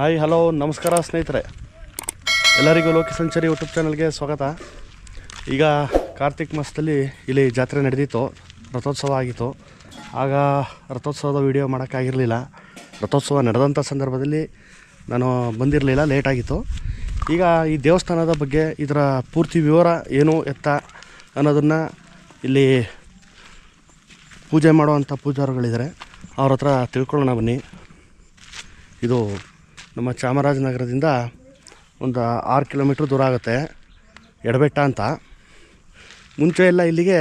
Hi hello ನಮಸ್ಕಾರ ಸ್ನೇಹಿತರೆ. ಎಲ್ಲರಿಗೂ ಲೋಕ ಸಂಚಾರಿ ಯೂಟ್ಯೂಬ್ ಚಾನಲ್ಗೆ ಸ್ವಾಗತ. ಈಗ ಕಾರ್ತಿಕ್ ಮಾಸದಲ್ಲಿ ಇಲ್ಲಿ ಜಾತ್ರೆ ನಡೆದಿತ್ತು, ರಥೋತ್ಸವ ಆಗಿತ್ತು. ಆಗ ರಥೋತ್ಸವದ ವಿಡಿಯೋ ಮಾಡೋಕ್ಕಾಗಿರಲಿಲ್ಲ ರಥೋತ್ಸವ ನಡೆದಂಥ ಸಂದರ್ಭದಲ್ಲಿ ನಾನು ಬಂದಿರಲಿಲ್ಲ ಲೇಟಾಗಿತ್ತು ಈಗ ಈ ದೇವಸ್ಥಾನದ ಬಗ್ಗೆ ಇದರ ಪೂರ್ತಿ ವಿವರ ಏನು, ಎತ್ತ ಅನ್ನೋದನ್ನು ಇಲ್ಲಿ ಪೂಜೆ ಮಾಡುವಂಥ ಪೂಜಾರುಗಳಿದ್ದಾರೆ. ಅವ್ರ ಹತ್ರ ತಿಳ್ಕೊಳ್ಳೋಣ ಬನ್ನಿ. ಇದು ನಮ್ಮ ಚಾಮರಾಜನಗರದಿಂದ ಒಂದು ಆರು ಕಿಲೋಮೀಟ್ರ್ ದೂರ ಆಗುತ್ತೆ, ಎಡಬೆಟ್ಟ ಅಂತ. ಮುಂಚೆ ಎಲ್ಲ ಇಲ್ಲಿಗೆ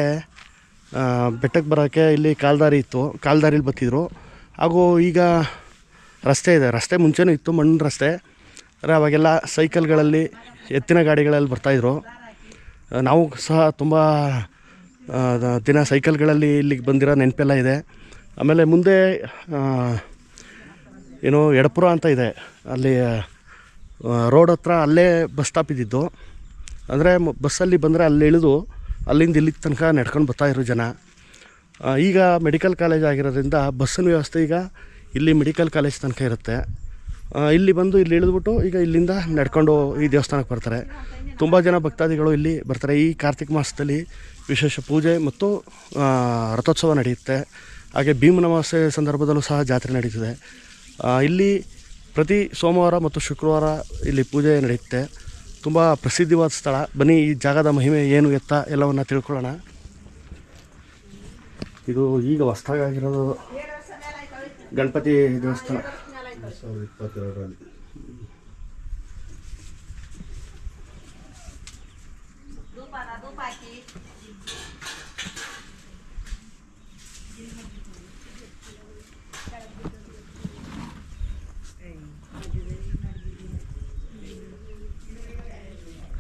ಬೆಟ್ಟಕ್ಕೆ ಬರೋಕ್ಕೆ ಇಲ್ಲಿ ಕಾಲ್ದಾರಿ ಇತ್ತು, ಕಾಲ್ದಾರಿಲಿ ಬತ್ತಿದ್ರು ಹಾಗೂ ಈಗ ರಸ್ತೆ ಇದೆ, ರಸ್ತೆ ಮುಂಚೆನೂ ಇತ್ತು ಮಣ್ಣಿನ ರಸ್ತೆ. ಆದರೆ ಅವಾಗೆಲ್ಲ ಸೈಕಲ್ಗಳಲ್ಲಿ, ಎತ್ತಿನ ಗಾಡಿಗಳಲ್ಲಿ ಬರ್ತಾಯಿದ್ರು ನಾವು ಸಹ ತುಂಬ ದಿನ ಸೈಕಲ್ಗಳಲ್ಲಿ ಇಲ್ಲಿಗೆ ಬಂದಿರೋ ನೆನಪೆಲ್ಲ ಇದೆ. ಆಮೇಲೆ ಮುಂದೆ ಏನು ಎಡಪುರ ಅಂತ ಇದೆ. ಅಲ್ಲಿ ರೋಡ್ ಹತ್ರ ಅಲ್ಲೇ ಬಸ್ ಸ್ಟಾಪ್ ಇದ್ದಿದ್ದು. ಅಂದರೆ ಬಸ್ಸಲ್ಲಿ ಬಂದರೆ ಅಲ್ಲಿ ಇಳಿದು ಅಲ್ಲಿಂದ ಇಲ್ಲಿ ತನಕ ನಡ್ಕೊಂಡು ಬರ್ತಾಯಿರೋ ಜನ. ಈಗ ಮೆಡಿಕಲ್ ಕಾಲೇಜ್ ಆಗಿರೋದ್ರಿಂದ ಬಸ್ಸಿನ ವ್ಯವಸ್ಥೆ ಈಗ ಇಲ್ಲಿ ಮೆಡಿಕಲ್ ಕಾಲೇಜ್ ತನಕ ಇರುತ್ತೆ. ಇಲ್ಲಿ ಬಂದು ಇಲ್ಲಿ ಇಳಿದ್ಬಿಟ್ಟು ಈಗ ಇಲ್ಲಿಂದ ನಡ್ಕೊಂಡು ಈ ದೇವಸ್ಥಾನಕ್ಕೆ ಬರ್ತಾರೆ. ತುಂಬ ಜನ ಭಕ್ತಾದಿಗಳು ಇಲ್ಲಿ ಬರ್ತಾರೆ. ಈ ಕಾರ್ತಿಕ ಮಾಸದಲ್ಲಿ ವಿಶೇಷ ಪೂಜೆ ಮತ್ತು ರಥೋತ್ಸವ ನಡೆಯುತ್ತೆ. ಹಾಗೆ ಭೀಮನಮಾಸೆ ಸಂದರ್ಭದಲ್ಲೂ ಸಹ ಜಾತ್ರೆ ನಡೀತದೆ. ಇಲ್ಲಿ ಪ್ರತಿ ಸೋಮವಾರ ಮತ್ತು ಶುಕ್ರವಾರ ಇಲ್ಲಿ ಪೂಜೆ ನಡೆಯುತ್ತೆ. ತುಂಬ ಪ್ರಸಿದ್ಧವಾದ ಸ್ಥಳ. ಬನ್ನಿ, ಈ ಜಾಗದ ಮಹಿಮೆ ಏನು ಎತ್ತ ಎಲ್ಲವನ್ನು ತಿಳ್ಕೊಳ್ಳೋಣ. ಇದು ಈಗ ಹೊಸ್ದಾಗಿರೋದು ಗಣಪತಿ ದೇವಸ್ಥಾನ.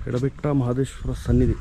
ఎడబెట్ట మహదేశ్వర సన్నిధి.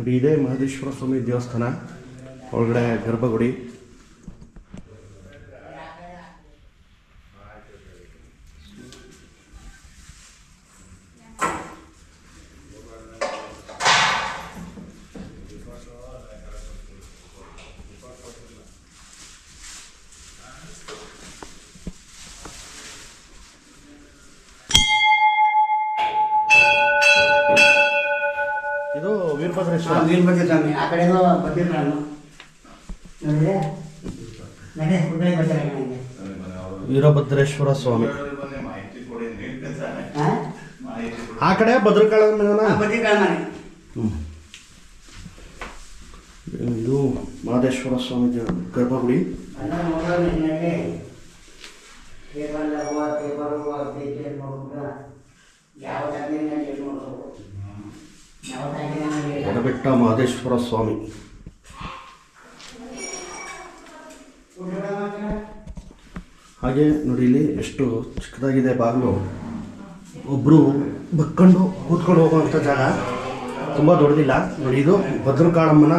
ನೋಡಿ ಇದೇ ಮಹದೇಶ್ವರ ಸ್ವಾಮಿ ದೇವಸ್ಥಾನ ಒಳಗಡೆ ಗರ್ಭಗುಡಿ ಇದು ವೀರಭದ್ರೇಶ್ವರ ವೀರಭದ್ರ ಸ್ವಾಮಿ ಆ ಕಡೆನೂ ಬಂದಿಲ್ಲ ನಾನು. ನೋಡಿದ್ರೆ ನಡೆ ಹುಡುಗ ಬರ್ತಾರೆ ನನಗೆ ವೀರಭದ್ರೇಶ್ವರ ಸ್ವಾಮಿ. ಆ? ಕಡೆ ಭದ್ರಕಾಳ ಬಂದಿಲ್ಲ ಮನೆ. ಇದು ಮಹದೇಶ್ವರ ಸ್ವಾಮಿ ಗರ್ಭಗುಡಿ. ಮಹದೇಶ್ವರ ಸ್ವಾಮಿ. ಹಾಗೆ ನೋಡಿ ಇಲ್ಲಿ ಎಷ್ಟು ಚಿಕ್ಕದಾಗಿದೆ ಬಾಗಿಲು. ಒಬ್ಬರು ಬಕ್ಕಂಡು ಕೂತ್ಕೊಂಡು ಹೋಗುವಂಥ ಜಾಗ. ತುಂಬ ದೊಡ್ಡದಿಲ್ಲ. ನೋಡಿ ಇದು ಭದ್ರಕಾಳಮ್ಮನ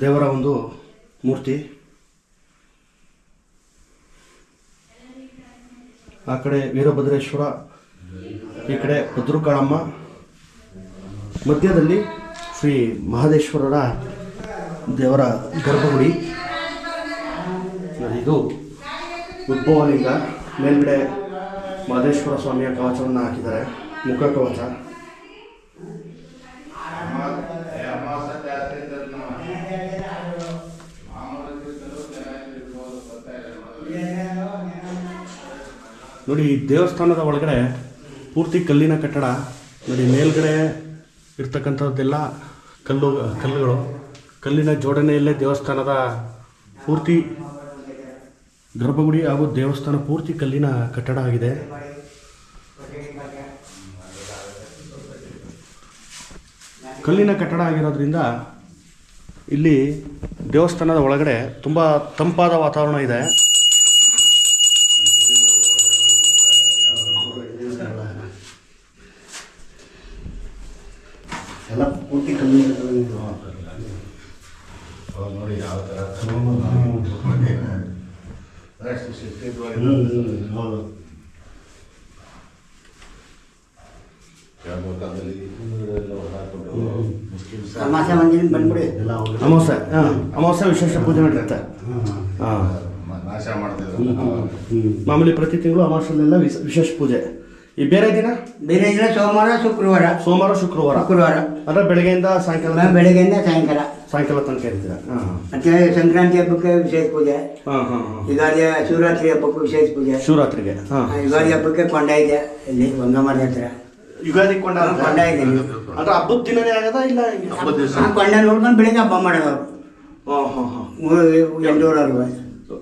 ದೇವರ ಒಂದು ಮೂರ್ತಿ. ಆ ಕಡೆ ವೀರಭದ್ರೇಶ್ವರ, ಈ ಕಡೆ ಭದ್ರಕಾಳಮ್ಮ ಮಧ್ಯದಲ್ಲಿ ಶ್ರೀ ಮಹದೇಶ್ವರರ ದೇವರ ಗರ್ಭಗುಡಿ. ಇದು ಉದ್ಭವಲಿಂಗ. ಮೇಲ್ಗಡೆ ಮಹದೇಶ್ವರ ಸ್ವಾಮಿಯ ಕವಚವನ್ನು ಹಾಕಿದ್ದಾರೆ. ಮುಖ ಕವಚ. ನೋಡಿ ದೇವಸ್ಥಾನದ ಒಳಗಡೆ ಪೂರ್ತಿ ಕಲ್ಲಿನ ಕಟ್ಟಡ. ನೋಡಿ, ಮೇಲ್ಗಡೆ ಇರ್ತಕ್ಕಂಥದ್ದೆಲ್ಲ ಕಲ್ಲು ಕಲ್ಲುಗಳು. ಕಲ್ಲಿನ ಜೋಡಣೆಯಲ್ಲೇ ದೇವಸ್ಥಾನದ ಪೂರ್ತಿ ಗರ್ಭಗುಡಿ ಹಾಗೂ ದೇವಸ್ಥಾನ ಪೂರ್ತಿ ಕಲ್ಲಿನ ಕಟ್ಟಡ ಆಗಿದೆ. ಕಲ್ಲಿನ ಕಟ್ಟಡ ಆಗಿರೋದ್ರಿಂದ ಇಲ್ಲಿ ದೇವಸ್ಥಾನದ ಒಳಗಡೆ ತುಂಬ ತಂಪಾದ ವಾತಾವರಣ ಇದೆ ಮುಟ್ಟಿ ಕಮ್ಮಿ ಇರ್ತದೆ. ಅವಾಗ ನೋಡಿ ಯಾವ ಥರ ಅಷ್ಟು ಶಿಸ್ತಿದ್ವಾಗಿ ಹೌದು ಅಮಾಸೆ ಮಂದಿನ ಬಂದ್ಬಿಡಿ. ಅಮಾವಾಸ್ಯ ಅಮಾವಾಸ್ಯೆ ಹಾಂ ಅಮಾವಾಸ್ಯ ವಿಶೇಷ ಪೂಜೆ ಮಾಡಿರುತ್ತೆ ಹಾಂ. ಮಾಮೂಲಿ ಪ್ರತಿ ತಿಂಗಳು ಅಮಾವಾಸ್ಯೆಲೆಲ್ಲ ವಿಶ- ವಿಶೇಷ ಪೂಜೆ. ಈ ಬೇರೆ ದಿನ? ಬೇರೆ ದಿನ ಸೋಮವಾರ ಶುಕ್ರವಾರ. ಸೋಮವಾರ ಶುಕ್ರವಾರ. ಶುಕ್ರವಾರ. ಅಂದ್ರೆ ಬೆಳಗ್ಗೆಯಿಂದ ಸಾಯಂಕಾಲ ಬೆಳಗ್ಗೆಯಿಂದ ಸಾಯಂಕಾಲ. ಸಾಯಂಕಾಲ ತನಕ ಇರ್ತೀರ? ಹಾಂ ಮತ್ತೆ ಸಂಕ್ರಾಂತಿ ಹಬ್ಬಕ್ಕೆ ವಿಶೇಷ ಪೂಜೆ. ಹಾಂ ಹಾಂ ಹಾಂ. ಯುಗಾದಿ ಶಿವರಾತ್ರಿ ಹಬ್ಬಕ್ಕೂ ವಿಶೇಷ ಪೂಜೆ. ಶಿವರಾತ್ರಿಗೆ. ಯುಗಾದಿ ಹಬ್ಬಕ್ಕೆ ಕೊಂಡ ಇದೆ ಇಲ್ಲಿ ಗಂಗಮ್ಮನ ಹತ್ರ. ಯುಗಾದಿ ಕೊಂಡ ಕೊಂಡ ಇದೆ. ಅಂದ್ರೆ ಹಬ್ಬದ ದಿನನೇ ಆಗದ ಇಲ್ಲ? ಹಬ್ಬದ ದಿವಸ ಆ ಕೊಂಡ ನೋಡ್ಕೊಂಡು ಬೆಳಿಗ್ಗೆ ಹಬ್ಬ ಮಾಡೋದು ಹಾಂ ಹಾಂ ಹಾಂ. ಎಂಟೂರವರೆಗೂ.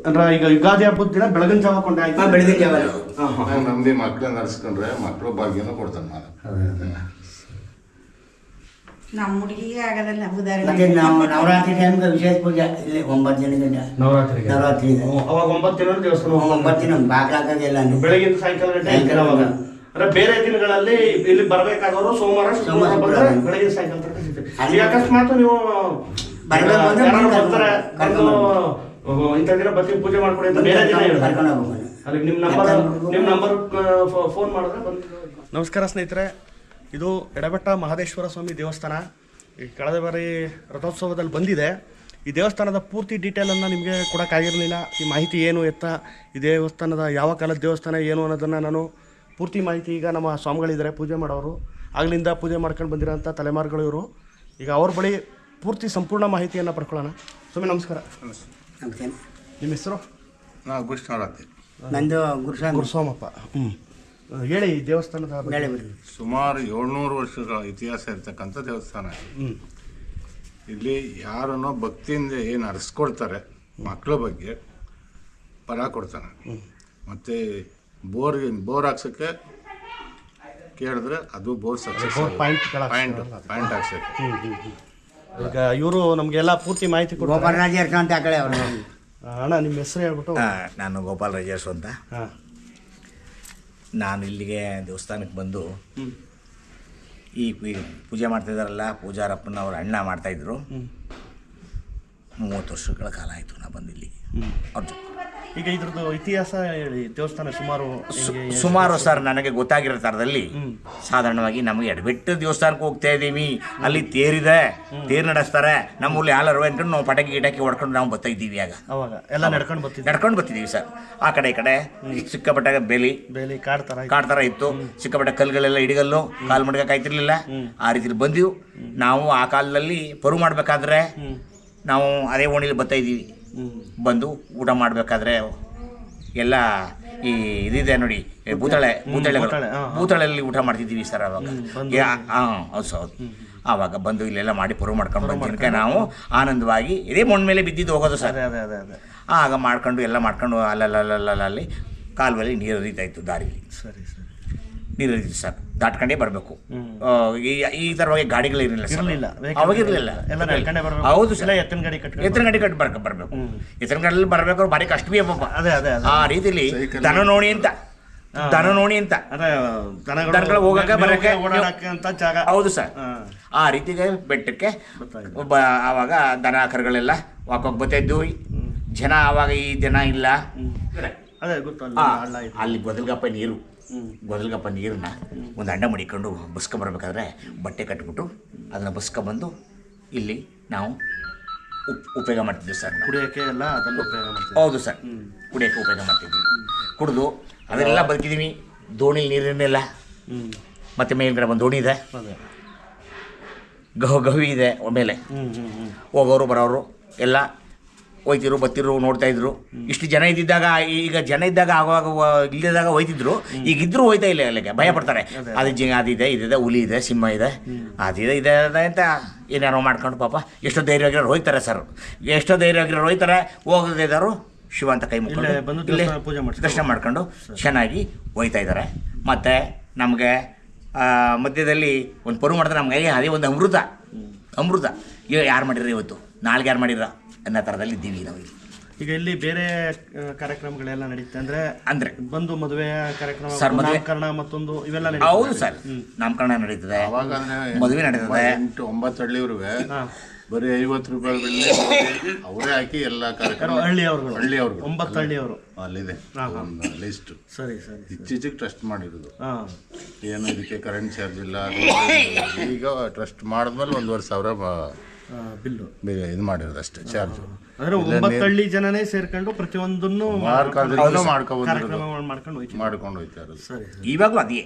ಅಂದ್ರೆ ಈಗ ಯುಗಾದಿ ಹಬ್ಬದ ದಿನ ಬೆಳಗಿನ ಜಾವ ಕೊಂಡ ಆಯ್ತು? ಹಾಂ ಬೆಳಿಗ್ಗೆ ಜಾವ. ಹಾಂ ಹಾಂ ಮಕ್ಕಳು ನಮ್ದೇ ಮಕ್ಳನ್ನ ನಡೆಸ್ಕೊಂಡ್ರೆ ಮಕ್ಕಳು ಭಾಗ್ಯನೂ ಕೊಡ್ತಾನೆ ನಾನು ನಮ್ಮ ಹುಡುಗಿಗೆ ಆಗದಲ್ಲ ಉದಾಹರಣೆ. ನಾವು ನವರಾತ್ರಿ ಟೈಮ್ಗೆ ವಿಶೇಷ ಪೂಜೆ. ಇಲ್ಲಿ ಒಂಬತ್ತು ದಿನದಿಂದ ನವರಾತ್ರಿ ನವರಾತ್ರಿ ಅವಾಗ ಒಂಬತ್ತು ದಿನ ದೇವಸ್ಥಾನ ಒಂಬತ್ತು ದಿನ ಬಾಗ್ಲಾಕಾಗೆಲ್ಲ ಬೆಳಗಿನ ಸಾಯಂಕಾಲ ಟೈಮ್ ಸಾಯಂಕಾಲ ಅವಾಗ ಅಂದ್ರೆ ಬೇರೆ ದಿನಗಳಲ್ಲಿ ಇಲ್ಲಿ ಬರ್ಬೇಕಾದವರು ಸೋಮವಾರ ಶುಕ್ರವಾರ ಬಂದ್ರೆ ಬೆಳಗ್ಗೆ ಸಾಯಂಕಾಲ ತನಕ ಅಕಸ್ಮಾತ್ ನೀವು ಬರ್ತಾರೆ ಇಂಥ ದಿನ ಬರ್ತೀವಿ ಪೂಜೆ ಮಾಡ್ಕೊಡಿ ಅಂತ ಬೇರೆ ದಿನ ಅದಕ್ಕೆ ನಿಮ್ಮ ನಂಬರ್ ನಿಮ್ಮ ನಂಬರ್ ಫೋನ್ ಮಾಡಿದ್ರೆ ಬಂದು ನಮಸ್ಕಾರ ಸ್ನೇಹಿತರೆ ಇದು ಎಡಬೆಟ್ಟ ಮಹದೇಶ್ವರ ಸ್ವಾಮಿ ದೇವಸ್ಥಾನ. ಈ ಕಳೆದ ಬಾರಿ ರಥೋತ್ಸವದಲ್ಲಿ ಬಂದಿದೆ. ಈ ದೇವಸ್ಥಾನದ ಪೂರ್ತಿ ಡೀಟೇಲನ್ನು ನಿಮಗೆ ಕೊಡೋಕ್ಕಾಗಿರಲಿಲ್ಲ. ಈ ಮಾಹಿತಿ ಏನು ಎತ್ತ ಈ ದೇವಸ್ಥಾನದ ಯಾವ ಕಾಲದ ದೇವಸ್ಥಾನ ಏನು ಅನ್ನೋದನ್ನು ನಾನು ಪೂರ್ತಿ ಮಾಹಿತಿ ಈಗ ನಮ್ಮ ಸ್ವಾಮಿಗಳಿದ್ದಾರೆ ಪೂಜೆ ಮಾಡೋರು. ಆಗಲಿಂದ ಪೂಜೆ ಮಾಡ್ಕೊಂಡು ಬಂದಿರೋಂಥ ತಲೆಮಾರುಗಳು ಇವರು. ಈಗ ಅವ್ರ ಬಳಿ ಪೂರ್ತಿ ಸಂಪೂರ್ಣ ಮಾಹಿತಿಯನ್ನು ಪಡ್ಕೊಳ್ಳೋಣ. ಸ್ವಾಮಿ ನಮಸ್ಕಾರ. ನಮಸ್ತೆ. ನಿಮ್ಮ ಹೆಸರು? ನಾ ಗುರುಸ್ವಾಮಿ ನಂದು ಗುರುಸ್ವಾಮಿ ಗುರುಸ್ವಾಮಪ್ಪ. ಹ್ಞೂ ಹೇಳಿ ಈ ದೇವಸ್ಥಾನದ ಬಗ್ಗೆ. ಹೇಳಿ ಸುಮಾರು ಏಳ್ನೂರು ವರ್ಷಗಳ ಇತಿಹಾಸ ಇರ್ತಕ್ಕಂಥ ದೇವಸ್ಥಾನ ಇಲ್ಲಿ ಯಾರನ್ನೋ ಭಕ್ತಿಯಿಂದ ಏನು ಅರಿಸ್ಕೊಡ್ತಾರೆ ಮಕ್ಕಳ ಬಗ್ಗೆ ಪರ ಕೊಡ್ತಾನೆ. ಮತ್ತು ಬೋರ್ಗೆ ಬೋರ್ ಹಾಕ್ಸೋಕ್ಕೆ ಕೇಳಿದ್ರೆ ಅದು bore success point point. Point ಹಾಕ್ಸೋಕ್ಕೆ. ಈಗ ಇವರು ನಮಗೆಲ್ಲ ಪೂರ್ತಿ ಮಾಹಿತಿ ಕೊಡ್ತಾರೆ. ಅಂತ ಅವರು. ಅಣ್ಣ ನಿಮ್ಮ ಹೆಸರು ಹೇಳ್ಬಿಟ್ಟು. ಆ, ನಾನು ಗೋಪಾಲ್ ರಾಜೇಶ್ ಅಂತ. ಹಾಂ. ನಾನು ಇಲ್ಲಿಗೆ ದೇವಸ್ಥಾನಕ್ಕೆ ಬಂದು ಹ್ಞೂ ಈ ಪೂ- ಪೂಜೆ ಮಾಡ್ತಿದ್ದಾರಲ್ಲ ಪೂಜಾರಪ್ಪನ ಅವ್ರ ಅಣ್ಣ ಮಾಡ್ತಾಯಿದ್ರು ಮೂವತ್ತು ವರ್ಷಗಳ ಕಾಲ ಆಯಿತು ನಾ ಬಂದು ಇಲ್ಲಿಗೆ ಹ್ಞೂ ಅವ್ರ ಜೊ- ಈಗ ಇದ್ರದ್ದು ಇತಿಹಾಸ ಹೇಳಿ ದೇವಸ್ಥಾನ ಸುಮಾರು ಹೆಂಗೆ, ಸುಮಾರು ಸರ್ ನನಗೆ ಗೊತ್ತಾಗಿರೋ ಥರದಲ್ಲಿ. ಸಾಧಾರಣವಾಗಿ ನಮಗೆ ಎಡಬಿಟ್ಟು ದೇವಸ್ಥಾನಕ್ಕೆ ಹೋಗ್ತಾ ಇದ್ದೀವಿ. ಅಲ್ಲಿ ತೇರಿದೆ ತೇರು ನಡೆಸ್ತಾರೆ. ನಮ್ಮಲ್ಲಿ ಯಾರು ಅನ್ಕೊಂಡು ನಾವು ಪಟಾಕಿ ಗಿಟಾಕಿ ಹೊಡ್ಕೊಂಡು ನಾವು ಬರ್ತಾ ಇದ್ದೀವಿ ಆಗ. ಅವಾಗ. ಎಲ್ಲ ನಡ್ಕೊಂಡು ಬರ್ತೀವಿ ನಡ್ಕೊಂಡು ಬರ್ತಿದ್ದೀವಿ ಸರ್. ಆ ಕಡೆ ಈ ಕಡೆ. ಸಿಕ್ಕಾಪಟ್ಟಾಗ ಬೇಲಿ. ಬೆಲಿ ಕಾಡ್ ಕಾಡ್ತಾರ ಇತ್ತು. ಕಾಡ್ ಥರ ಇತ್ತು ಸಿಕ್ಕಾಪಟ್ಟೆ ಕಲ್ಗಳೆಲ್ಲ ಇಡಿಗಲ್ಲು ಕಾಲು ಮಡ್ಗಕ್ಕೆ ಆಯ್ತಿರ್ಲಿಲ್ಲ ಆ ರೀತಿ ಬಂದೀವಿ. ನಾವು ಆ ಕಾಲದಲ್ಲಿ ಪರು ಮಾಡಬೇಕಾದ್ರೆ ನಾವು ಅದೇ ಓಣಿಲಿ ಬರ್ತಾ ಇದ್ದೀವಿ. ಬಂದು ಊಟ ಮಾಡಬೇಕಾದ್ರೆ ಎಲ್ಲ ಈ ಇದಿದೆ ನೋಡಿ ಭೂತಳೆ ಭೂತಳೆ. ಭೂತಳೆಯಲ್ಲಿ ಊಟ ಮಾಡ್ತಿದ್ದೀವಿ ಸರ್ ಅವಾಗ. ಹಾಂ ಹೌದು ಆವಾಗ ಬಂದು ಇಲ್ಲೆಲ್ಲ ಮಾಡಿ ಪೂರ್ವ ಮಾಡ್ಕೊಂಡು ಬಂದ ನಾವು ಆನಂದವಾಗಿ ಇದೇ ಮಣ್ಣು ಮೇಲೆ ಬಿದ್ದಿದ್ದು ಹೋಗೋದು ಸರ್. ಅದೇ ಅದೇ ಅದೇ ಅದೇ. ಆಗ ಮಾಡ್ಕೊಂಡು ಎಲ್ಲ ಮಾಡ್ಕೊಂಡು ಅಲ್ಲಲ್ಲಲ್ಲಲ್ಲಿ ಕಾಲುವಲ್ಲಿ ನೀರು ಹರಿತಾ ಇತ್ತು ದಾರಿಲಿ. ಸರಿ ಸರಿ. ನೀರು ಹರಿತಿತ್ತು ಸರ್ ದಾಟ್ಕೊಂಡೇ ಬರಬೇಕು. ಈ ಈ ಥರವಾಗಿ ಗಾಡಿಗಳು ಇರಲಿಲ್ಲ ಅವಾಗ ಇರಲಿಲ್ಲ. ಬರ್ಬೇಕು. ಹೌದು ಸಲ ಸರ್ ಎತ್ತಿನ ಗಾಡಿ ಕಟ್ಟಿ ಎತ್ತಿನ ಗಾಡಿ ಕಟ್ಟಿ ಬರ್ಕ ಬರಬೇಕು. ಎತ್ತನ ಗಾಡಿಯಲ್ಲಿ ಬರಬೇಕಾದ್ರೆ ಭಾರಿ ಕಷ್ಟವೇ ಪಾಪ. ಅದೇ ಅದೇ ಅದೇ. ಆ ರೀತಿಲಿ ದನ ನೋಣಿ ಅಂತ. ದನ ನೋಣಿ ಅಂತ. ಅದೇ ದನಗಳು ಹೋಗಕ್ಕೆ ಬರಕ್ಕೆ ಓಡಾಡಕ್ಕೆ ಅಂತ ಜಾಗ. ಹೌದು ಸರ್. ಆ ರೀತಿಗೆ ಬೆಟ್ಟಕ್ಕೆ ಒಬ್ಬ ಆವಾಗ ದನ ಕರುಗಳೆಲ್ಲ ವಾಕೋಗಿ ಬತ್ತಿದ್ದು ಜನ ಆವಾಗ ಈ ದಿನ ಇಲ್ಲ. ಅದೇ ಗೊತ್ತು. ಅಲ್ಲಿ ಗೊದಲ್ಗಪ್ಪ ನೀರು. ಗೊದಲ್ಗಪ್ಪ ನೀರನ್ನ ಒಂದು ಅಂಡ ಮಡಿಕೊಂಡು ಬಸ್ಕ ಬರಬೇಕಾದ್ರೆ ಬಟ್ಟೆ ಕಟ್ಬಿಟ್ಟು ಅದನ್ನು ಬಸ್ಕ ಬಂದು ಇಲ್ಲಿ ನಾವು ಉಪ್ ಉಪಯೋಗ ಮಾಡ್ತಿದ್ವಿ ಸರ್. ಕುಡಿಯೋಕೆ ಎಲ್ಲ ಅದನ್ನು ಉಪಯೋಗ ಮಾಡ್ತೀವಿ ಹೌದು ಸರ್. ಕುಡಿಯೋಕೆ ಉಪಯೋಗ ಮಾಡ್ತಿದ್ವಿ. ಕುಡಿದು ಅದನ್ನೆಲ್ಲ ಬದುಕಿದ್ದೀವಿ ದೋಣಿ ನೀರಿನೆಲ್ಲ ಹ್ಞೂ ಮತ್ತೆ ಮೇಲ್ಗಡೆ ಒಂದು ದೋಣಿ ಇದೆ. ಗಹು ಗವಿ ಇದೆ ಮೇಲೆ ಹೋಗೋರು ಬರೋರು ಎಲ್ಲ ಹೋಯ್ತಿರು ಬತ್ತಿರು ನೋಡ್ತಾ ಇದ್ರು. ಇಷ್ಟು ಜನ ಇದ್ದಿದ್ದಾಗ ಈಗ ಜನ ಇದ್ದಾಗ ಆವಾಗ ಇಲ್ಲದಾಗ ಹೋಯ್ತಿದ್ರು. ಈಗ ಇದ್ರು ಹೋಯ್ತಾ ಇಲ್ಲ ಅಲ್ಲಿಗೆ ಭಯ ಪಡ್ತಾರೆ. ಅದು ಜಿ ಅದಿದೆ ಇದಿದೆ ಹುಲಿ ಇದೆ ಸಿಂಹ ಇದೆ. ಅದಿದೆ ಇದೆ ಇದೆ ಅಂತ ಏನಾರೋ ಮಾಡ್ಕೊಂಡು ಪಾಪ ಎಷ್ಟೋ ಧೈರ್ಯವಾಗಿರೋರು ಹೋಯ್ತಾರೆ ಸರ್. ಎಷ್ಟೋ ಧೈರ್ಯವಾಗಿರೋರು ಹೋಯ್ತಾರೆ ಹೋಗೋದೇ ಇದ್ದಾರು ಶಿವ ಅಂತ ಕೈ ಮುಗಿದು ದರ್ಶನ ಮಾಡ್ಕೊಂಡು ಚೆನ್ನಾಗಿ ಹೋಯ್ತಾ ಇದ್ದಾರೆ. ಮತ್ತು ನಮಗೆ ಮಧ್ಯದಲ್ಲಿ ಒಂದು ಪರು ಮಾಡಿದ್ರೆ ನಮಗೆ ಅದೇ ಒಂದು ಅಮೃತ. ಅಮೃತ. ಯಾರು ಮಾಡಿರ ಇವತ್ತು? ನಾಳೆಗೆ ಯಾರು ಮಾಡಿರ ಅನ್ನೋ ಥರದಲ್ಲಿ ಇದ್ದೀವಿ ನಾವು ಇಲ್ಲಿ. ಈಗ ಇಲ್ಲಿ ಬೇರೆ ಕಾರ್ಯಕ್ರಮಗಳೆಲ್ಲ ನಡೀತೆ ಅಂದ್ರೆ ಅಂದ್ರೆ? ಬಂದು ಮದುವೆ ಕಾರ್ಯಕ್ರಮ ಸರ್, ನಾಮಕರಣ ಮತ್ತೊಂದು ಇವೆಲ್ಲ ನಡೀತದೆ. ಹೌದು ಸರ್. ನಾಮಕರಣ ನಡೀತದೆ. ಅವಾಗ ಅಂದ್ರೆ ಮದುವೆ ನಡೀತದೆ. ಎಂಟು ಒಂಬತ್ತು ಹಳ್ಳಿಯವ್ರಿಗೆ ಹಾ. ಬರೀ ಐವತ್ತು ರೂಪಾಯಿ ಬೆಳ್ಳಿ ಅವರೇ ಹಾಕಿ ಎಲ್ಲ ಕಾರ್ಯಕ್ರಮ ಹಳ್ಳಿಯವರು ಹಳ್ಳಿಯವರು ಒಂಬತ್ತು ಹಳ್ಳಿಯವರು. ಅಲ್ಲಿದೆ. ಒಂದು ಲಿಸ್ಟ್ ಸರಿ ಸರಿ ಇತ್ತೀಚೆಗೆ ಟ್ರಸ್ಟ್ ಮಾಡಿರೋದು. ಹಾ. ಏನು ಇದಕ್ಕೆ ಕರೆಂಟ್ ಚಾರ್ಜ್ ಇಲ್ಲ ಈಗ ಟ್ರಸ್ಟ್ ಮಾಡಿದ್ಮೇಲೆ ಒಂದೂವರೆ ಸಾವಿರ ಬಿಲ್ಲು. ಇದು ಮಾಡಿರೋದು ಅಷ್ಟೇ ಚಾರ್ಜ್. ಅಂದ್ರೆ ಒಂಬತ್ತು ಹಳ್ಳಿ ಜನನೇ ಸೇರ್ಕೊಂಡು ಪ್ರತಿಯೊಂದನ್ನು ಮಾಡ್ಕೊಂಡು ಹೋಯ್ತು ಮಾಡ್ಕೊಂಡು ಹೋಯ್ತಾ ಇವಾಗಲೂ ಅದೇ.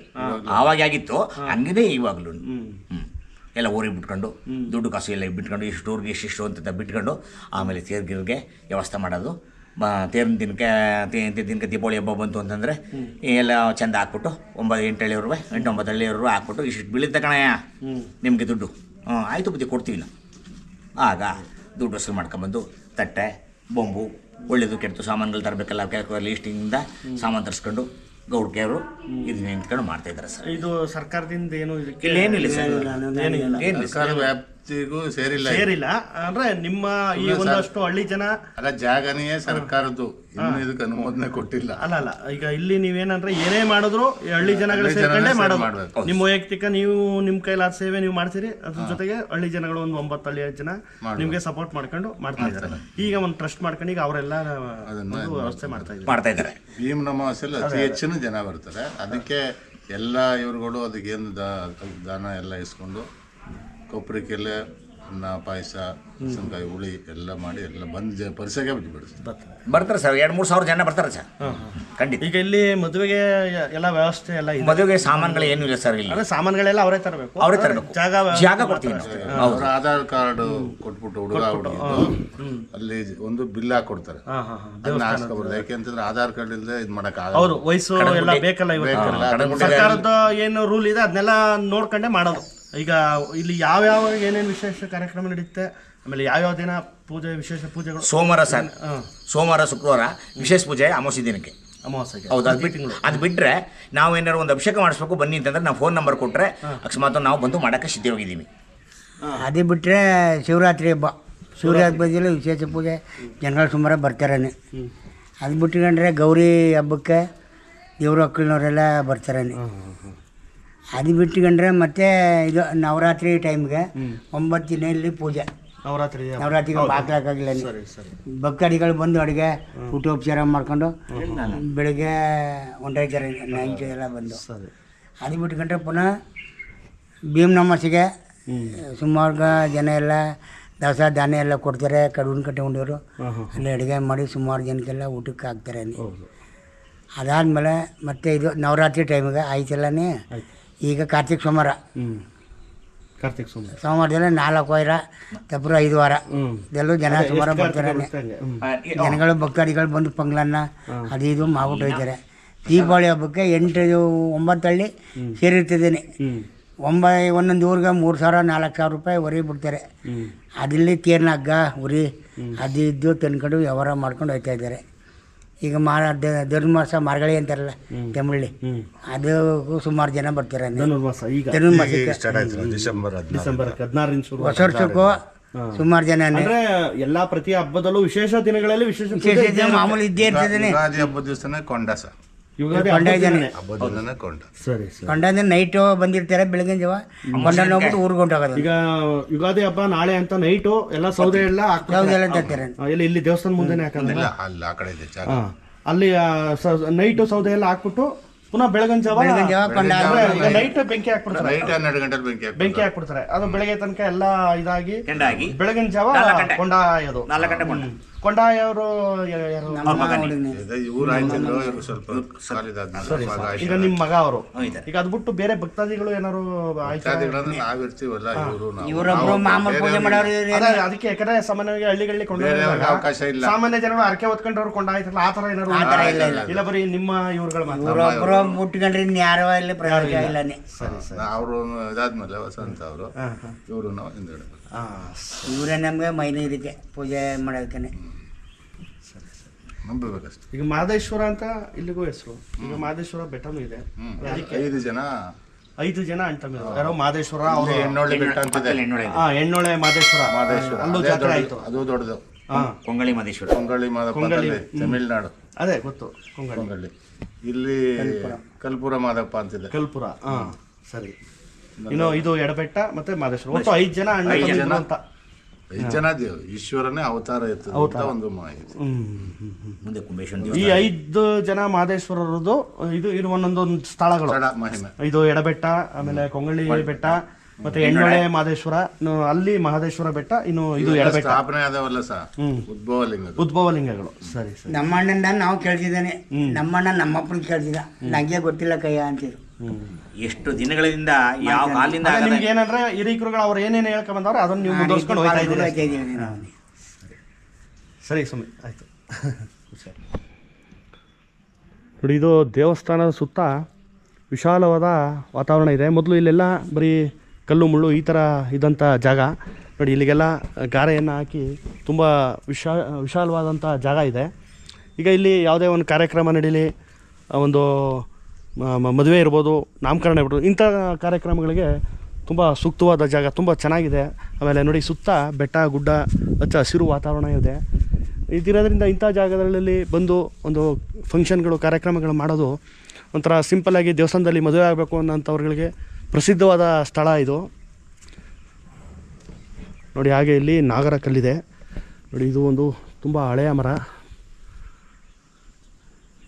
ಆವಾಗ ಆಗಿತ್ತು ಹಂಗಿದೆ ಇವಾಗಲೂ. ಎಲ್ಲ ಊರಿಗೆ ಬಿಟ್ಕೊಂಡು ದುಡ್ಡು ಕಾಸು ಎಲ್ಲ ಬಿಟ್ಕೊಂಡು ಇಷ್ಟು ಊರಿಗೆ ಇಷ್ಟಿಷ್ಟು ಅಂತ ಬಿಟ್ಕೊಂಡು ಆಮೇಲೆ ತೇರ್ಗಿರ್ಗೆ ವ್ಯವಸ್ಥೆ ಮಾಡೋದು. ತೇರಿನ ದಿನಕ್ಕೆ ದಿನಕ್ಕೆ ದೀಪಾವಳಿ ಹಬ್ಬ ಬಂತು ಅಂತಂದರೆ ಎಲ್ಲ ಚಂದ ಹಾಕ್ಬಿಟ್ಟು ಒಂಬತ್ತು ಎಂಟು ಹಳ್ಳಿಯವ್ರು ಎಂಟು ಒಂಬತ್ತು ಹಳ್ಳಿಯವ್ರು ಹಾಕ್ಬಿಟ್ಟು ಇಷ್ಟು ಬೀಳುತ್ತೆ ಕಣಯ್ಯ ನಿಮಗೆ ದುಡ್ಡು. ಹ್ಞೂ ಆಯಿತು ಬುದ್ಧಿ ಕೊಡ್ತೀವಿ ನಾವು. ಆಗ ದುಡ್ಡು ವಸೂಲು ಮಾಡ್ಕೊಂಬಂದು ತಟ್ಟೆ ಬೊಂಬು ಒಳ್ಳೆಯದು ಕೆಟ್ಟದು ಸಾಮಾನುಗಳು ತರಬೇಕಲ್ಲ ಲೀಸ್ಟಿಂದ ಸಾಮಾನು ತರಿಸ್ಕೊಂಡು ಗೌಡ್ಕೆಯವರು ಇದು ನಿಂತ್ಕೊಂಡು ಮಾಡ್ತಾ ಇದ್ದಾರೆ ಸರ್. ಇದು ಸರ್ಕಾರದಿಂದ ಏನು ಏನಿಲ್ಲ ಸರ್. ಏನಿಲ್ಲ ವ್ಯಾಪ್ತಿಗೂ ಸೇರಿಲ್ಲ ಸೇರಿಲ್ಲ. ಅಂದ್ರೆ ನಿಮ್ಮ ಈ ಒಂದಷ್ಟು ಹಳ್ಳಿ ಜನ ಅಲ್ಲ ಜಾಗನೇ ಸರ್ಕಾರದ್ದು. ಇನ್ನು ಇದಕ್ಕೆ ಅನುಮೋದನೆ ಕೊಟ್ಟಿಲ್ಲ. ಅಲ್ಲ ಅಲ್ಲ. ಈಗ ಇಲ್ಲಿ ನೀವೇನಂದ್ರೆ ಏನೇ ಮಾಡಿದ್ರು ಈ ಹಳ್ಳಿ ಜನಗಳು ಸೇರ್ಕೊಂಡೇ ಸೇರ್ ಮಾಡೋದು. ನಿಮ್ಮ ವೈಯಕ್ತಿಕ ನೀವು ನಿಮ್ಮ ಕೈಲಾದ ಸೇವೆ ನೀವು ಮಾಡ್ತೀರಿ ಅದ್ರ ಜೊತೆಗೆ ಹಳ್ಳಿ ಜನಗಳು ಒಂದು ಒಂಬತ್ತು ಹಳ್ಳಿ ಜನ ನಿಮ್ಗೆ ಸಪೋರ್ಟ್ ಮಾಡ್ಕೊಂಡು ಮಾಡ್ತಾ ಇದ್ದಾರೆ. ಈಗ ಒಂದು ಟ್ರಸ್ಟ್ ಮಾಡ್ಕೊಂಡು ಈಗ ಅವರೆಲ್ಲ ವ್ಯವಸ್ಥೆ ಮಾಡ್ತಾ ಇದ್ದಾರೆ. ಮಾಡ್ತಾ ಇದ್ದಾರೆ. ಭೀಮ್ ನಮಾಸಲ್ಲಿ ಅತಿ ಹೆಚ್ಚಿನ ಜನ ಬರ್ತಾರೆ. ಅದಕ್ಕೆ ಎಲ್ಲ ಇವರುಗಳು ಅದಕ್ಕೆ ಏನು ದಾನ ಎಲ್ಲ ಇಸ್ಕೊಂಡು ಕೊಬ್ಬರಿಕೆಲೆ ಅನ್ನ ಪಾಯಸ ಹಸಿನಕಾಯಿ ಹುಳಿ ಎಲ್ಲ ಮಾಡಿ ಎಲ್ಲ ಬಂದು ಜ ಪರಿಸಗೆ ಬಿಡಿಸ್ತಾರೆ ಬರ್ತಾರೆ. ಸರ್. ಎರಡು ಮೂರು ಸಾವಿರ ಜನ ಬರ್ತಾರೆ ಸರ್. ಖಂಡಿತ. ಈಗ ಇಲ್ಲಿ ಮದುವೆಗೆ ಎಲ್ಲ ವ್ಯವಸ್ಥೆ ಎಲ್ಲ ಇದೆ. ಮದುವೆಗೆ ಸಾಮಾನುಗಳು ಏನು ಇಲ್ಲ ಸರ್ ಇಲ್ಲ. ಅಂದ್ರೆ ಸಾಮಾನುಗಳೆಲ್ಲ ಅವರೇ ತರಬೇಕು. ಅವರೇ ತರಬೇಕು. ಜಾಗ ಜಾಗ ಕೊಡ್ತೀವಿ. ಅವ್ರ ಆಧಾರ್ ಕಾರ್ಡ್ ಕೊಟ್ಬಿಟ್ಟು ಹುಡುಗ ಹುಡುಗಿದು ಅಲ್ಲಿ ಒಂದು ಬಿಲ್ ಹಾಕೊಡ್ತಾರೆ. ಯಾಕೆಂತಂದ್ರೆ ಅದನ್ನ ಆಧಾರ್ ಕಾರ್ಡ್ ಇಲ್ಲದೆ ಇದು ಮಾಡಕ್ ಅವರು ವಯಸ್ಸು ಎಲ್ಲ ಬೇಕಲ್ಲ ಇವತ್ತು. ಸರ್ಕಾರದ ಏನು ರೂಲ್ ಇದೆ ಅದನ್ನೆಲ್ಲ ನೋಡ್ಕೊಂಡೇ ಮಾಡೋದು. ಈಗ ಇಲ್ಲಿ ಯಾವ್ಯಾವ ಏನೇನು ವಿಶೇಷ ಕಾರ್ಯಕ್ರಮ ನಡೆಯುತ್ತೆ ಆಮೇಲೆ ಯಾವ್ಯಾವ ದಿನ ಪೂಜೆ ವಿಶೇಷ ಪೂಜೆಗಳು? ಸೋಮವಾರ ಸರ್ ಸೋಮವಾರ ಶುಕ್ರವಾರ ವಿಶೇಷ ಪೂಜೆ ಅಮಾವಾಸ್ಯ ದಿನಕ್ಕೆ. ಅಮಾವಾಸ್ಯೆಗೆ. ಹೌದು ಅದು ಬಿಟ್ಟು ಅದು ಬಿಟ್ಟರೆ ನಾವು ಏನಾರು ಒಂದು ಅಭಿಷೇಕ ಮಾಡಿಸ್ಬೇಕು ಬನ್ನಿ ಅಂತಂದ್ರೆ ನಾವು ಫೋನ್ ನಂಬರ್ ಕೊಟ್ಟರೆ ಅಕಸ್ಮಾತ್ ನಾವು ಬಂದು ಮಾಡೋಕ್ಕೆ ಸಿದ್ಧವಾಗಿದ್ದೀವಿ ಅದೇ ಬಿಟ್ಟರೆ ಶಿವರಾತ್ರಿ ಹಬ್ಬ. ಶಿವರಾತ್ರಿ ಹಬ್ಬದಲ್ಲಿ ವಿಶೇಷ ಪೂಜೆ. ಜನಗಳು ಸುಮಾರು ಬರ್ತಾರೆ ಅದು ಬಿಟ್ಕೊಂಡ್ರೆ ಗೌರಿ ಹಬ್ಬಕ್ಕೆ ದೇವ್ರ ಮಕ್ಕಳನ್ನವರೆಲ್ಲ ಬರ್ತಾರೆ ಅದು ಬಿಟ್ಕೊಂಡ್ರೆ ಮತ್ತೆ ಇದು ನವರಾತ್ರಿ ಟೈಮ್ಗೆ ಒಂಬತ್ತು ದಿನ ಇಲ್ಲಿ ಪೂಜೆ. ನವರಾತ್ರಿ. ನವರಾತ್ರಿಗೆ ಬಾಗ್ಲಾಕಾಗಿಲ್ಲ ಭಕ್ತಾದಿಗಳು ಬಂದು ಅಡುಗೆ ಊಟೋಪಚಾರ ಮಾಡ್ಕೊಂಡು ಬೆಳಿಗ್ಗೆ ಹೊಂಟೋಯ್ತಾರೆ ನೈಟ್ ಎಲ್ಲ ಬಂದು. ಅದು ಬಿಟ್ಕೊಂಡ್ರೆ ಪುನಃ ಭೀಮ್ ನಮಾಸಿಗೆ ಸುಮಾರು ಜನ ಎಲ್ಲ ದವಸ ಧಾನ್ಯ ಎಲ್ಲ ಕೊಡ್ತಾರೆ ಕಡುವಿನ ಕಟ್ಟೆ ಉಂಡವರು ಅಲ್ಲಿ ಅಡುಗೆ ಮಾಡಿ ಸುಮಾರು ಜನಕ್ಕೆಲ್ಲ ಊಟಕ್ಕೆ ಹಾಕ್ತಾರೆ ಅಲ್ಲಿ. ಅದಾದಮೇಲೆ ಮತ್ತೆ ಇದು ನವರಾತ್ರಿ ಟೈಮಿಗೆ ಆಯ್ತಲ್ಲನೇ ಈಗ ಕಾರ್ತಿಕ್ ಸೋಮವಾರ. ಕಾರ್ತಿಕ್ ಸೋಮವಾರ. ದಿನ ನಾಲ್ಕು ವಾರ ತಪ್ಪರು ಐದು ವಾರ. ಎಲ್ಲೂ ಇದೆಲ್ಲೂ ಜನ ಸುಮಾರು ಬರ್ತಾರೆ. ಜನಗಳು ಭಕ್ತಾದಿಗಳು ಬಂದು ಪಂಗ್ಲನ್ನ ಅದು ಇದು ಮಾಡ್ಬಿಟ್ಟು ಹೋಗ್ತಾರೆ. ದೀಪಾವಳಿ ಹಬ್ಬಕ್ಕೆ ಎಂಟು ಒಂಬತ್ತು ಹಳ್ಳಿ ಸೇರಿರ್ತಿದ್ದೀನಿ. ಒಂಬ ಒಂದೊಂದು ಊರಿಗೆ ಮೂರು ಸಾವಿರ ನಾಲ್ಕು ಸಾವಿರ ರೂಪಾಯಿ ಹೊರಿ ಬಿಡ್ತಾರೆ. ಅದಿಲ್ಲಿ ತೇರ್ನ ಹಗ್ಗ ಉರಿ ಅದು ಇದ್ದು ತಂದ್ಕೊಂಡು ವ್ಯವಹಾರ ಮಾಡ್ಕೊಂಡು ಹೋಗ್ತಾ ಇದ್ದಾರೆ. ಈಗ ಮಾರ ಧನುರ್ಮಾಸ ಮಾರ್ಗಳಿ ಅಂತಾರಲ್ಲ ತಮಿಳಿ ಅದು ಸುಮಾರು ಜನ ಬರ್ತಾರೆ ಅಲ್ಲಿ. ಧನುರ್ಮಾಸ ಈಗ ಧನುರ್ಮಾಸಕ್ಕೆ ಡಿಸೆಂಬರ್ ಡಿಸೆಂಬರ್ ಹದಿನಾರರಿಂದ ಶುರು ಹೊಸ ವರ್ಷಕ್ಕೂ ಸುಮಾರು ಜನ ಅಂದ್ರೆ ಎಲ್ಲಾ ಪ್ರತಿ ಹಬ್ಬದಲ್ಲೂ ವಿಶೇಷ ದಿನಗಳಲ್ಲಿ ವಿಶೇಷ ಮಾಮೂಲಿ ಇದ್ದೇ ಇರ್ತದೆ ಹಬ್ಬದ ದಿವಸನೇ ಕೊಂಡ ಸರ್. ಕೊಂಡ ಕೊಂಡ. ಸರಿ ಸರಿ. ಕೊಂಡಂದ್ರೆ ನೈಟು ಬಂದಿರ್ತಾರೆ ಬೆಳಗಿನ ಜಾವ? ಕೊಂಡ ಹೋಗ್ಬಿಟ್ಟು ಊರಿಗೆ ಹೊಂಟೋಗೋದು ಈಗ ಯುಗಾದಿ ಹಬ್ಬ ನಾಳೆ ಅಂತ ನೈಟು ಎಲ್ಲ ಸೌದೆ ಎಲ್ಲ ತರ್ತಾರೆ ಇಲ್ಲಿ ದೇವಸ್ಥಾನ ಮುಂದೆನೆ ಅಲ್ಲಿ ಆ ಕಡೆ ಇದೆ ಜಾಗ. ಹಾ. ಅಲ್ಲಿ ನೈಟು ಸೌದೆ ಎಲ್ಲ ಹಾಕ್ಬಿಟ್ಟು ಪುನಃ ಬೆಳಗಿನ ಜಾವ ಬೆಳಗಿನ ಜಾವ ಕೊಂಡ ನೈಟ್ ಬೆಂಕಿ ಹಾಕ್ಬಿಡ್ತಾರೆ. ನೈಟ್ ಹನ್ನೆರಡು ಗಂಟೆಲಿ ಬೆಂಕಿ ಹಾಕ್ತಾರೆ. ಬೆಂಕಿ ಹಾಕ್ಬಿಡ್ತಾರೆ. ಅದು ಬೆಳಗ್ಗೆ ತನಕ ಎಲ್ಲ ಇದಾಗಿ ಬೆಳಗಿನ ಜಾವ ನಾಲ್ಕು ಗಂಟೆ. ಕೊಂಡಾಯೋದು. ನಾಲ್ಕು ಗಂಟೆ ಕೊಂಡ. ಕೊಂಡಾಯವರು ಯಾರು? ಅವ್ರ ಈಗ ನಿಮ್ ಮಗ ಅವರು. ಈಗ ಅದ್ ಬಿಟ್ಟು ಬೇರೆ ಭಕ್ತಾದಿಗಳು ಏನಾರು ಅದಕ್ಕೆ ಯಾಕಂದ್ರೆ ಸಾಮಾನ್ಯವಾಗಿ ಹಳ್ಳಿಗಳಲ್ಲಿ ಕೊಂಡಾಗ ಅವಕಾಶ ಇಲ್ಲ. ಸಾಮಾನ್ಯ ಜನರು ಅರಕೆ ಹೊತ್ಕೊಂಡವ್ರು ಕೊಂಡಾಯ್ತಲ್ಲ ಆ ತರ ಏನಾರು ಇಲ್ಲ, ಬರೀ ನಿಮ್ಮ ಇವ್ರುಗಳು ಮಾತ್ರ. ಯಾರು ಮುಟ್ಕೊಂಡ್ರೆ ಇನ್ಯಾರೋ ಇಲ್ಲಿ ಪ್ರಯೋಜನ ಇಲ್ಲನೇ. ಅವರು ಇದಾದ್ಮೇಲೆ ವಸಂತ ಅವರು ಇವರು ನಾವು ಹಿಂದೆ ಹಾ ಇವರೇ ನಮ್ಗೆ ಮೈನ ಇದಕ್ಕೆ ಪೂಜೆ ಮಾಡೋದಕ್ಕೆ ನಂಬಬೇಕಷ್ಟೆ. ಈಗ ಮಾದೇಶ್ವರ ಅಂತ ಇಲ್ಲಿಗೂ ಹೆಸರು. ಈಗ ಮಾದೇಶ್ವರ ಬೆಟ್ಟನೂ ಇದೆ. ಹ್ಮ್. ಐದು ಜನ. ಐದು ಜನ ಅಂತ ಯಾರೋ ಮಾದೇಶ್ವರ ಅವರು ಹೆಣ್ಣೊಳ್ಳೆ ಬೆಟ್ಟ ಅಂತಿದೆ ಹೆಣ್ಣೊಳೆ. ಹಾ ಎಣ್ಣೊಳೆ ಮಾದೇಶ್ವರ. ಮಾದೇಶ್ವರ. ಅಲ್ಲೂ ಅದೇ ಜಾತ್ರೆ ಆಯ್ತು. ಅದು ದೊಡ್ಡದು. ಹಾಂ. ಕೊಂಗಳಿ ಮಹದೇಶ್ವರ ಕೊಂಗಳಿ ಅಂತಲ್ಲಿ ತಮಿಳ್ನಾಡು. ಅದೇ ಗೊತ್ತು ಕೊಂಗಳಿ. ಕೊಂಗಳಿ. ಇಲ್ಲಿ ಕಲ್ಪುರ. ಮಾದಪ್ಪ ಅಂತಿದೆ. ಕಲ್ಪುರ. ಹಾ ಸರಿ. ಇನ್ನು ಇದು ಎಡಬೆಟ್ಟ ಮತ್ತೆ ಮಾದೇಶ್ವರ. ಒಟ್ಟು ಐದು ಜನ ಅಣ್ಣ ಐದು ಜನ. ಅಂತ. ಐದು ಜನ ದೇವ್ ಈಶ್ವರನೇ ಅವತಾರ ಎತ್ತದ ಅಂತ ಒಂದು ಮಾಹಿತಿ. ಮುಂದೆ ಕುಂಬೇಶ್ವರ ಈ ಐದು ಜನ ಮಹದೇಶ್ವರರದು ಇದು ಇದು ಒಂದೊಂದೊಂದು ಸ್ಥಳಗಳು. ಸ್ಥಳ ಮಹಿಮೆ. ಇದು ಎಡಬೆಟ್ಟ ಆಮೇಲೆ ಕೊಂಗಳಿ ಬೆಟ್ಟ ಮತ್ತೆ ಎಣ್ಣೆ ಮಹದೇಶ್ವರ ಅಲ್ಲಿ ಮಹದೇಶ್ವರ ಬೆಟ್ಟ ಇನ್ನು ಇದು ಎಡಬೆಟ್ಟ. ಸ್ಥಾಪನೆ ಆದವಲ್ಲ ಸಹ ಉದ್ಭವ ಲಿಂಗ ಉದ್ಭವ ಲಿಂಗಗಳು. ಸರಿ ಸರಿ. ನಮ್ಮ ಅಣ್ಣನ ನಾವು ಕೇಳ್ತಿದ್ದೇನೆ. ನಮ್ಮಣ್ಣ ನಮ್ಮಪ್ಪನ ಕೇಳ್ತಿದ್ದ. ನಂಗೆ ಗೊತ್ತಿಲ್ಲ ಕೈಯ ಅಂತಿದ್ರು. ಎಷ್ಟು ದಿನಗಳಿಂದ ಯಾವ ಕಾಲಿಂದ ನಿಮ್ಗೆ ಏನಂದ್ರೆ ಹಿರೀಕರುಗಳು ಅವ್ರು ಏನೇನು ಹೇಳ್ಕೊಂಡ್ ಬಂದವ್ರೆ ಅದನ್ನ ನೀವು ಮುಂದುವರ್ಸ್ಕೊಂಡು ಹೋಗ್ತಾ ಇದ್ದೀರಿ. ಸರಿ ಸುಮ್ಮನೆ ಆಯಿತು. ಸರಿ ನೋಡಿ ಇದು ದೇವಸ್ಥಾನದ ಸುತ್ತ ವಿಶಾಲವಾದ ವಾತಾವರಣ ಇದೆ. ಮೊದಲು ಇಲ್ಲೆಲ್ಲ ಬರೀ ಕಲ್ಲು ಮುಳ್ಳು ಈ ಥರ ಇದ್ದಂಥ ಜಾಗ. ನೋಡಿ ಇಲ್ಲಿಗೆಲ್ಲ ಗಾರೆಯನ್ನು ಹಾಕಿ ತುಂಬ ವಿಶಾ ವಿಶಾಲವಾದಂಥ ಜಾಗ ಇದೆ. ಈಗ ಇಲ್ಲಿ ಯಾವುದೇ ಒಂದು ಕಾರ್ಯಕ್ರಮ ನಡೀಲಿ ಒಂದು ಮದುವೆ ಇರ್ಬೋದು, ನಾಮಕರಣ ಇರ್ಬೋದು, ಇಂಥ ಕಾರ್ಯಕ್ರಮಗಳಿಗೆ ತುಂಬ ಸೂಕ್ತವಾದ ಜಾಗ, ತುಂಬ ಚೆನ್ನಾಗಿದೆ. ಆಮೇಲೆ ನೋಡಿ, ಸುತ್ತ ಬೆಟ್ಟ, ಗುಡ್ಡ, ಹಚ್ಚ ಹಸಿರು ವಾತಾವರಣ ಇದೆ. ಇದಿರೋದ್ರಿಂದ ಇಂಥ ಜಾಗಗಳಲ್ಲಿ ಬಂದು ಒಂದು ಫಂಕ್ಷನ್ಗಳು, ಕಾರ್ಯಕ್ರಮಗಳು ಮಾಡೋದು ಒಂಥರ ಸಿಂಪಲ್ಲಾಗಿ ದೇವಸ್ಥಾನದಲ್ಲಿ ಮದುವೆ ಆಗಬೇಕು ಅನ್ನೋಂಥವ್ರುಗಳಿಗೆ ಪ್ರಸಿದ್ಧವಾದ ಸ್ಥಳ ಇದು. ನೋಡಿ, ಹಾಗೆ ಇಲ್ಲಿ ನಾಗರ ಕಲ್ಲಿದೆ. ನೋಡಿ, ಇದು ಒಂದು ತುಂಬ ಹಳೆಯ ಮರ.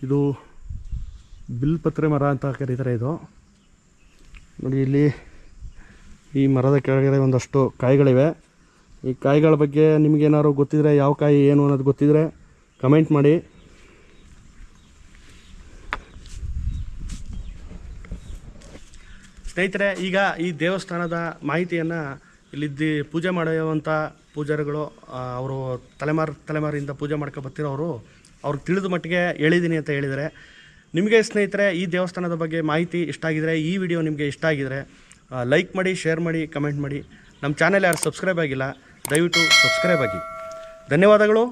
ಇದು ಬಿಲ್ಪತ್ರೆ ಮರ ಅಂತ ಕರೀತಾರೆ ಇದು. ನೋಡಿ ಇಲ್ಲಿ ಈ ಮರದ ಕೆಳಗಡೆ ಒಂದಷ್ಟು ಕಾಯಿಗಳಿವೆ. ಈ ಕಾಯಿಗಳ ಬಗ್ಗೆ ನಿಮಗೇನಾದ್ರು ಗೊತ್ತಿದ್ರೆ, ಯಾವ ಕಾಯಿ ಏನು ಅನ್ನೋದು ಗೊತ್ತಿದ್ರೆ ಕಮೆಂಟ್ ಮಾಡಿ. ಸ್ನೇಹಿತರೆ, ಈಗ ಈ ದೇವಸ್ಥಾನದ ಮಾಹಿತಿಯನ್ನು ಇಲ್ಲಿದ್ದು ಪೂಜೆ ಮಾಡುವಂಥ ಪೂಜಾರಿಗಳು ಅವರು ತಲೆಮಾರು, ತಲೆಮಾರಿಂದ ಪೂಜೆ ಮಾಡ್ಕೊಂಡು ಬರ್ತಿರೋರು ಅವ್ರಿಗೆ ತಿಳಿದ ಮಟ್ಟಿಗೆ ಹೇಳಿದ್ದೀನಿ ಅಂತ ಹೇಳಿದರೆ ನಿಮಗೆ ಸ್ನೇಹಿತರೆ, ಈ ದೇವಸ್ಥಾನದ ಬಗ್ಗೆ ಮಾಹಿತಿ ಇಷ್ಟ ಆಗಿದರೆ, ಈ ವಿಡಿಯೋ ನಿಮಗೆ ಇಷ್ಟ ಆಗಿದರೆ ಲೈಕ್ ಮಾಡಿ ಶೇರ್ ಮಾಡಿ ಕಮೆಂಟ್ ಮಾಡಿ. ನಮ್ಮ ಚಾನೆಲ್ ಯಾರು ಸಬ್ಸ್ಕ್ರೈಬ್ ಆಗಿಲ್ಲ, ದಯವಿಟ್ಟು ಸಬ್ಸ್ಕ್ರೈಬ್ ಆಗಿ. ಧನ್ಯವಾದಗಳು.